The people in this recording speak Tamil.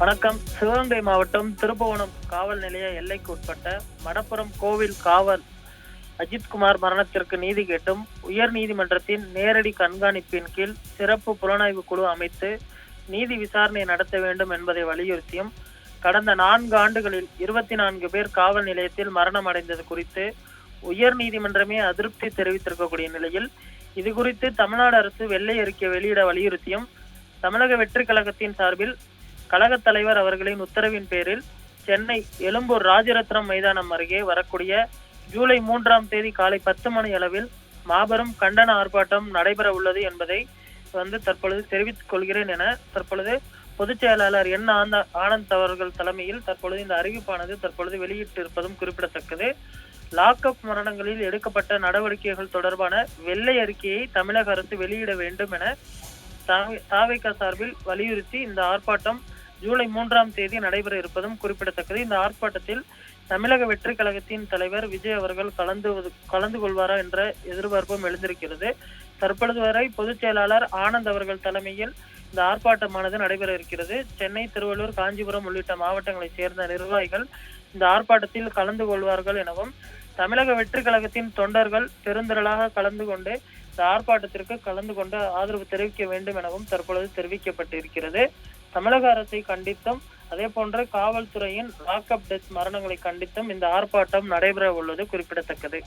வணக்கம். சிவகங்கை மாவட்டம் திருப்புவனம் காவல் நிலைய எல்லைக்கு உட்பட்ட மடப்புறம் கோவில் காவல் அஜித்குமார் மரணத்திற்கு நீதி கேட்டும். உயர் நீதிமன்றத்தின் நேரடி கண்காணிப்பின் கீழ் சிறப்பு புலனாய்வு குழு அமைத்து நீதி விசாரணை நடத்த வேண்டும் என்பதை வலியுறுத்தியும் கடந்த நான்கு ஆண்டுகளில் இருபத்தி நான்கு பேர் காவல் நிலையத்தில் மரணம் அடைந்தது குறித்து உயர் நீதிமன்றமே அதிருப்தி தெரிவித்திருக்கக்கூடிய நிலையில் இது குறித்து தமிழ்நாடு அரசு வெள்ளை அறிக்கை வெளியிட வலியுறுத்தியும் தமிழக வெற்றி கழகத்தின் சார்பில் கழகத் தலைவர் அவர்களின் உத்தரவின் பேரில் சென்னை எழும்பூர் ராஜரத்னம் மைதானம் அருகே வரக்கூடிய ஜூலை மூன்றாம் தேதி காலை பத்து மணி அளவில் மாபெரும் கண்டன ஆர்ப்பாட்டம் நடைபெற உள்ளது என்பதை வந்து தற்பொழுது தெரிவித்துக் கொள்கிறேன் என தற்பொழுது பொதுச் செயலாளர் என் ஆந்த ஆனந்த் அவர்கள் தலைமையில் தற்பொழுது இந்த அறிவிப்பானது தற்பொழுது வெளியிட்டிருப்பதும் குறிப்பிடத்தக்கது. லாக்அப் மரணங்களில் எடுக்கப்பட்ட நடவடிக்கைகள் தொடர்பான வெள்ளை அறிக்கையை தமிழக அரசு வெளியிட வேண்டும் என தாவைக்கா சார்பில் வலியுறுத்தி இந்த ஆர்ப்பாட்டம் ஜூலை மூன்றாம் தேதி நடைபெற இருப்பதும் குறிப்பிடத்தக்கது. இந்த ஆர்ப்பாட்டத்தில் தமிழக வெற்றி கழகத்தின் தலைவர் விஜய் அவர்கள் கலந்து கலந்து கொள்வாரா என்ற எதிர்பார்ப்பும் எழுந்திருக்கிறது. தற்பொழுது வரை பொதுச் செயலாளர் ஆனந்த் அவர்கள் தலைமையில் இந்த ஆர்ப்பாட்டமானது நடைபெற இருக்கிறது. சென்னை திருவள்ளூர் காஞ்சிபுரம் உள்ளிட்ட மாவட்டங்களைச் சேர்ந்த நிர்வாகிகள் இந்த ஆர்ப்பாட்டத்தில் கலந்து கொள்வார்கள் எனவும் தமிழக வெற்றி கழகத்தின் தொண்டர்கள் பெருந்திரளாக கலந்து கொண்டு இந்த ஆர்ப்பாட்டத்திற்கு கலந்து கொண்டு ஆதரவு தெரிவிக்க வேண்டும் எனவும் தற்பொழுது தெரிவிக்கப்பட்டிருக்கிறது. தமிழக அரசை கண்டித்தும் அதே போன்று காவல்துறையின் லாக்அப் டெத் மரணங்களை கண்டித்தும் இந்த ஆர்ப்பாட்டம் நடைபெற உள்ளது குறிப்பிடத்தக்கது.